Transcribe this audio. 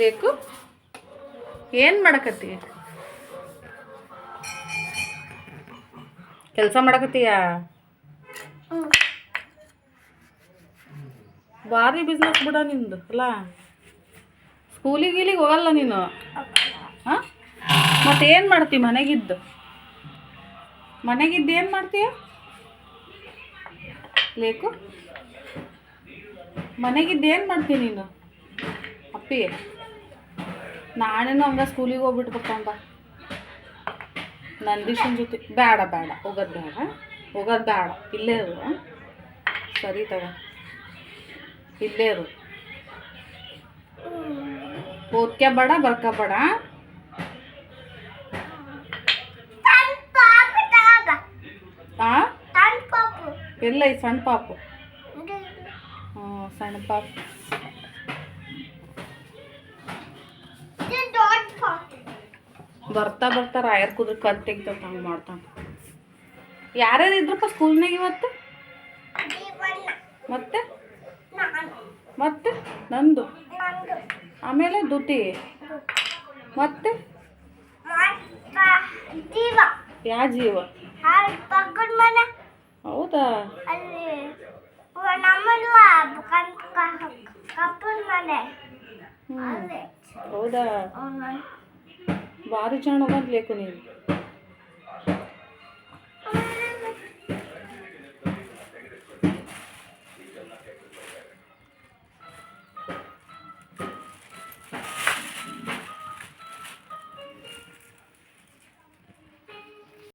Lake ಏನು ಮಾಡಕತ್ತಿ? ಕೆಲಸ ಮಾಡಕತ್ತೀಯ? ಭಾರಿ ಬಿಸ್ನೆಸ್ ಬಿಡ ನಿಂದು, ಅಲ್ಲ? ಸ್ಕೂಲಿಗೆ ಗೀಲಿಗೆ ಹೋಗಲ್ಲ ನೀನು? ಹಾಂ? ಮತ್ತೆ ಏನು ಮಾಡ್ತಿ ಮನೆಗಿದ್ದು? ಮನೆಗಿದ್ದು ಏನು ಮಾಡ್ತೀಯ? ಲೇಕು? ಮನೆಗಿದ್ದು ಏನು ಮಾಡ್ತೀಯ ನೀನು? ಅಪ್ಪಿ? ನಾನೇನು ಹಂಗ ಸ್ಕೂಲಿಗೆ ಹೋಗ್ಬಿಟ್ಬೇಕಂಬ ನಂದೀಶನ್ ಜೊತೆ ಬೇಡ ಬೇಡ ಹೋಗೋದು ಬೇಡ ಹೋಗೋದು ಬೇಡ ಇಲ್ಲೇ ಇರು. ಸರಿ ತಗೋ. ಇಲ್ಲೇ ಇರು. ಓದ್ಕೋಬೇಡ ಬರ್ಕೋಬೇಡ ಬರ್ಕ ಬೇಡ ಆ ಎಲ್ಲ ಈ ಸಣ್ಣ ಪಾಪು. ಹ್ಞೂ ಸಣ್ಣ ಪಾಪು. ಬರ್ತಾ ಬರ್ತಾ ರಾಯರ್ ಕುದ್ರೆ ಕಲ್ ತೆಗಿತಾವ ಹಂಗೆ ಮಾಡ್ತಾನೆ. ಯಾರ್ಯಾರು ಇದ್ರಪ್ಪ ಸ್ಕೂಲ್ನಾಗ ಇವತ್ತು? ಮತ್ತೆ? ಮತ್ತೆ? ನಂದು? ಆಮೇಲೆ ದುತಿ ಮತ್ತೆ? ಯಾ ಜೀವ? ಹೌದಾ? ಹೌದಾ? వారు જાणవాर लेखुनी